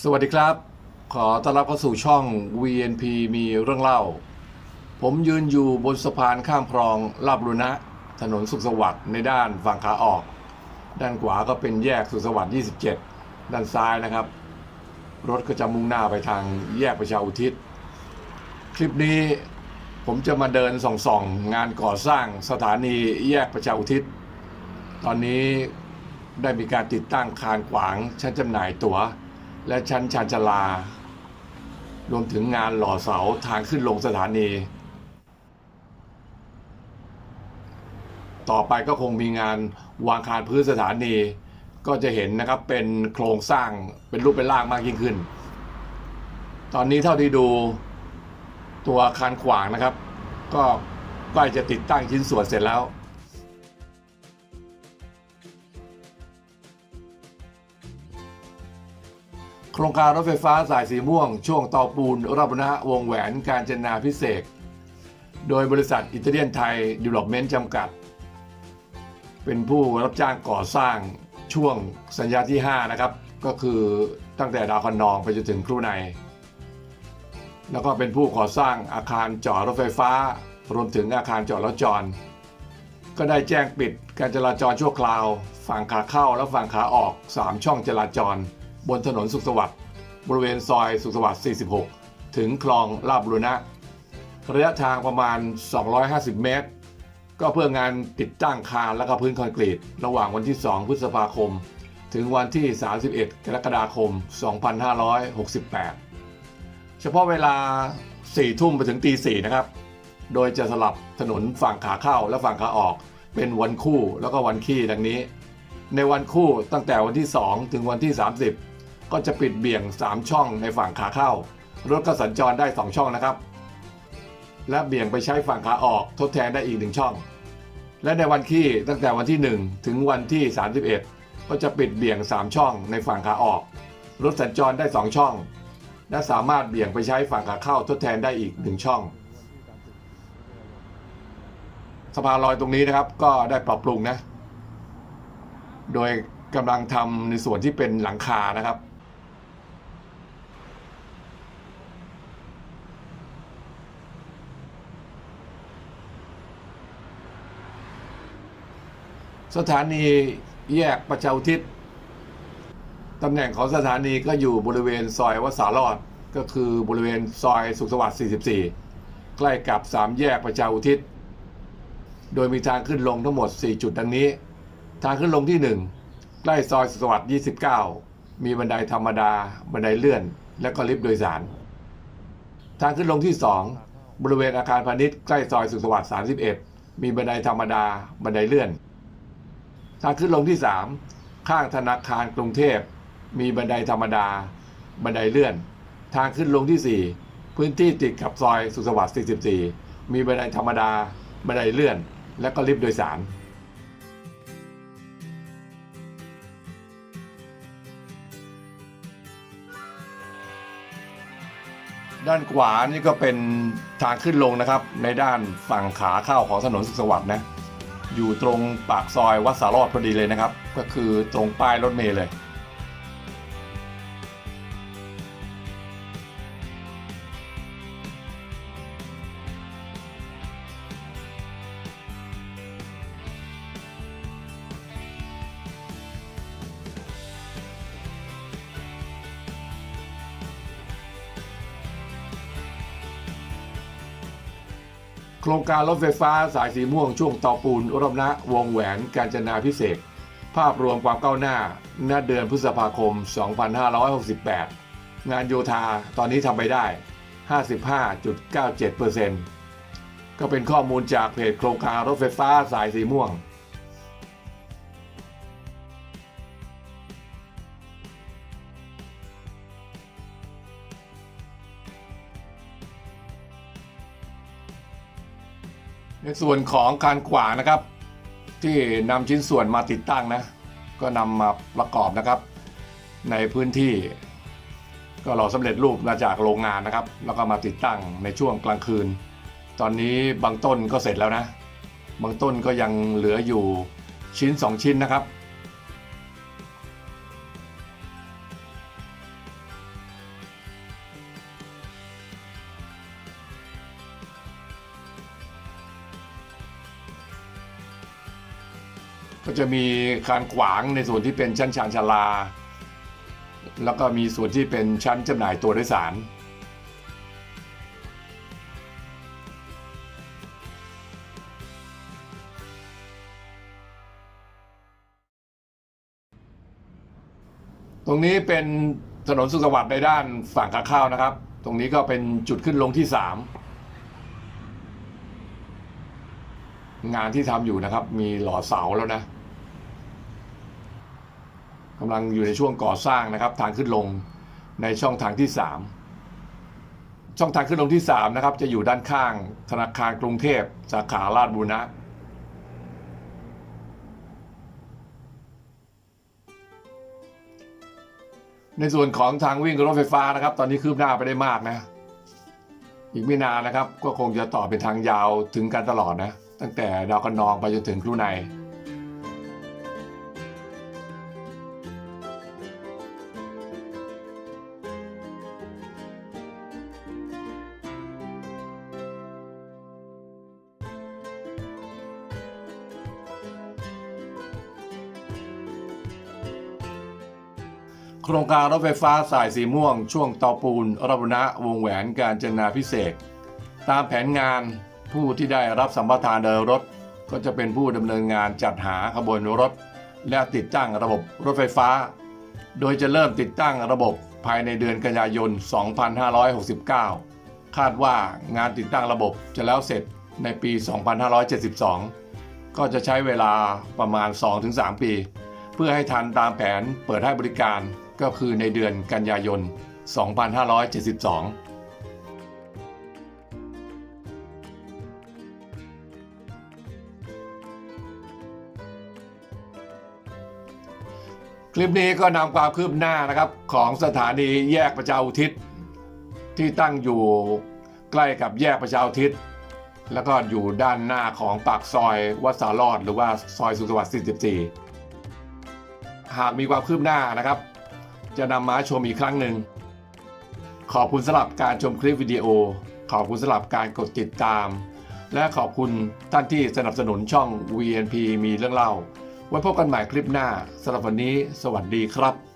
สวัสดีครับ ขอต้อนรับเข้าสู่ช่อง VNP มีเรื่องเล่า ผมยืนอยู่บนสะพานข้ามคลองลาบรุณะถนนสุขสวัสดิ์ในด้านฝั่งขาออก ด้านขวาก็เป็นแยกสุขสวัสดิ์27 ด้านซ้ายนะครับ รถก็จะมุ่งหน้าไปทางแยกประชาอุทิศ คลิปนี้ผมจะมาเดินส่องๆงานก่อสร้างสถานีแยกประชาอุทิศ ตอนนี้ได้มีการติดตั้งคานขวางชั้นจำหน่ายตั๋ว และชั้นชานชลา รวมถึงงานหล่อเสาทางขึ้นลงสถานี ต่อไปก็คงมีงานวางคานพื้นสถานี ก็จะเห็นนะครับเป็นโครงสร้างเป็นรูปเป็นร่างมากยิ่งขึ้น ตอนนี้เท่าที่ดูตัวอาคารขวางนะครับ ก็ใกล้จะติดตั้งชิ้นส่วนเสร็จแล้ว โครงการรถไฟฟ้าสายสีม่วง ช่วงเตาปูนราบนะวงแหวนการจนาพิเศษ โดยบริษัทอิตาเลียนไทยดีเวล็อปเมนต์จำกัด เป็นผู้รับจ้างก่อสร้างช่วงสัญญาที่ 5 นะครับ ก็คือตั้งแต่ดาวคะนองไปจนถึงครูใน แล้วก็เป็นผู้ก่อสร้างอาคารจอดรถไฟฟ้า รวมถึงอาคารจอดรถจร ก็ได้แจ้งปิดการจราจรชั่วคราว ฝั่งขาเข้าและฝั่งขาออก 3 ช่องจราจร บนถนนสุขสวัสดิ์บริเวณซอยสุขสวัสดิ์ 46 ถึงคลองลาบบุรณะ ระยะทางประมาณ 250 เมตร ก็เพื่องานติดตั้งคานและก็พื้นคอนกรีต ระหว่างวันที่ 2 พฤษภาคม ถึงวันที่ 31 กรกฎาคม 2568 เฉพาะเวลา 4 ทุ่มไปถึงตี 4 นะครับ โดยจะสลับถนนฝั่งขาเข้าและฝั่งขาออก เป็นวันคู่แล้วก็วันขี้ดังนี้ ในวันคู่ตั้งแต่วันที่ 2 ถึงวันที่ 30 ก็จะปิดเบี่ยง 3 ช่องในฝั่งขาเข้า รถก็สัญจรได้ 2 ช่องนะครับ และเบี่ยงไปใช้ฝั่งขาออกทดแทนได้อีก 1 ช่อง และในวันขี้ตั้งแต่วันที่ 1 ถึงวันที่ 31 ก็จะปิดเบี่ยง 3 ช่องในฝั่งขาออก รถสัญจรได้ 2 ช่อง และสามารถเบี่ยงไปใช้ฝั่งขาเข้าทดแทนได้อีก 1 ช่องสะพานลอยตรงนี้นะครับก็ได้ปรับปรุงนะ โดยกำลังทำในส่วนที่เป็นหลังคานะครับ สถานีแยกประชาอุทิศตำแหน่งของสถานีก็อยู่บริเวณซอยวัดสารอด ก็คือบริเวณซอยสุขสวัสดิ์ 44 ใกล้กับสามแยกประชาอุทิศ โดยมีทางขึ้นลงทั้งหมด 4 จุดดังนี้ ทางขึ้นลงที่ 1 ใกล้ซอยสุขสวัสดิ์ 29 มีบันไดธรรมดา บันไดเลื่อน และก็ลิฟต์โดยสาร ทางขึ้นลงที่ 2 บริเวณอาคารพาณิชย์ใกล้ซอยสุขสวัสดิ์ 31 มีบันไดธรรมดา บันไดเลื่อน ทางขึ้นลงที่ 3 ข้างธนาคารกรุงเทพ มีบันไดธรรมดา บันไดเลื่อน ทางขึ้นลงที่ 4 พื้นที่ติดกับซอยสุขสวัสดิ์44 มีบันไดธรรมดา บันไดเลื่อน และก็ลิฟต์โดยสารด้านขวานี่ก็เป็นทางขึ้นลงนะครับ ในด้านฝั่งขาเข้าของถนนสุขสวัสดิ์นะ อยู่ตรงปากซอยวัดสารอดพอดีเลยนะครับ ก็คือตรงป้ายรถเมล์เลย โครงการรถไฟฟ้าสายสีม่วงช่วงต่อปูนรมนะวงแหวนกาญจนาพิเศษ ภาพรวมความก้าวหน้าณเดือนพฤษภาคม 2568 งานโยธาตอนนี้ทำไปได้ 55.97%ก็เป็นข้อมูลจากเพจโครงการรถไฟฟ้าสายสีม่วง ในส่วนของการขวางนะครับ ที่นำชิ้นส่วนมาติดตั้งนะ ก็นำมาประกอบนะครับ ในพื้นที่ ก็เราสำเร็จรูปมาจากโรงงานนะครับ แล้วก็มาติดตั้งในช่วงกลางคืน ตอนนี้บางต้นก็เสร็จแล้วนะ บางต้นก็ยังเหลืออยู่ชิ้น 2 ชิ้นนะครับ ก็จะมีคานขวางในส่วนที่เป็นชั้นชานชาลา แล้วก็มีส่วนที่เป็นชั้นจำหน่ายตัวโดยสาร ตรงนี้เป็นถนนสุขสวัสดิ์ในด้านฝั่งขาเข้านะครับ ตรงนี้ก็เป็นจุดขึ้นลงที่สามงานที่ทำอยู่นะครับ มีหล่อเสาแล้วนะ กำลังอยู่ในช่วงก่อสร้างนะครับทางขึ้นลงในช่องทางที่สามช่องทางขึ้นลงที่สามนะครับ จะอยู่ด้านข้างธนาคารกรุงเทพ สาขาลาดบุรณะในส่วนของทางวิ่งรถไฟฟ้านะครับ ตอนนี้คืบหน้าไปได้มากนะ อีกไม่นานนะครับ ก็คงจะต่อเป็นทางยาวถึงกันตลอดนะ ตั้งแต่ดาวคะนองไปจนถึงครูใน โครงการรถไฟฟ้าสายสีม่วง ช่วงเตาปูนรับุณะวงแหวนการจนาพิเศษ ตามแผนงานผู้ที่ได้รับสัมปทานเดินรถ ก็จะเป็นผู้ดำเนินงานจัดหาขบวนรถ และติดตั้งระบบรถไฟฟ้า โดยจะเริ่มติดตั้งระบบภายในเดือนกันยายน 2569 คาดว่างานติดตั้งระบบจะแล้วเสร็จในปี 2572 ก็จะใช้เวลาประมาณ 2-3 ปี เพื่อให้ทันตามแผนเปิดให้บริการ ก็คือในเดือนกันยายน 2572คลิปนี้ก็นำความคืบหน้านะครับของสถานีแยกประชาอุทิศ ที่ตั้งอยู่ใกล้กับแยกประชาอุทิศ แล้วก็อยู่ด้านหน้าของปากซอยวัดสารอดหรือว่าซอยสุขสวัสดิ์44 หากมีความคืบหน้านะครับ จะนำมาชมอีกครั้งหนึ่ง ขอบคุณสำหรับการชมคลิปวิดีโอ ขอบคุณสำหรับการกดติดตาม และขอบคุณท่านที่สนับสนุนช่อง VNP มีเรื่องเล่า ไว้พบกันใหม่คลิปหน้าสำหรับวันนี้ สวัสดีครับ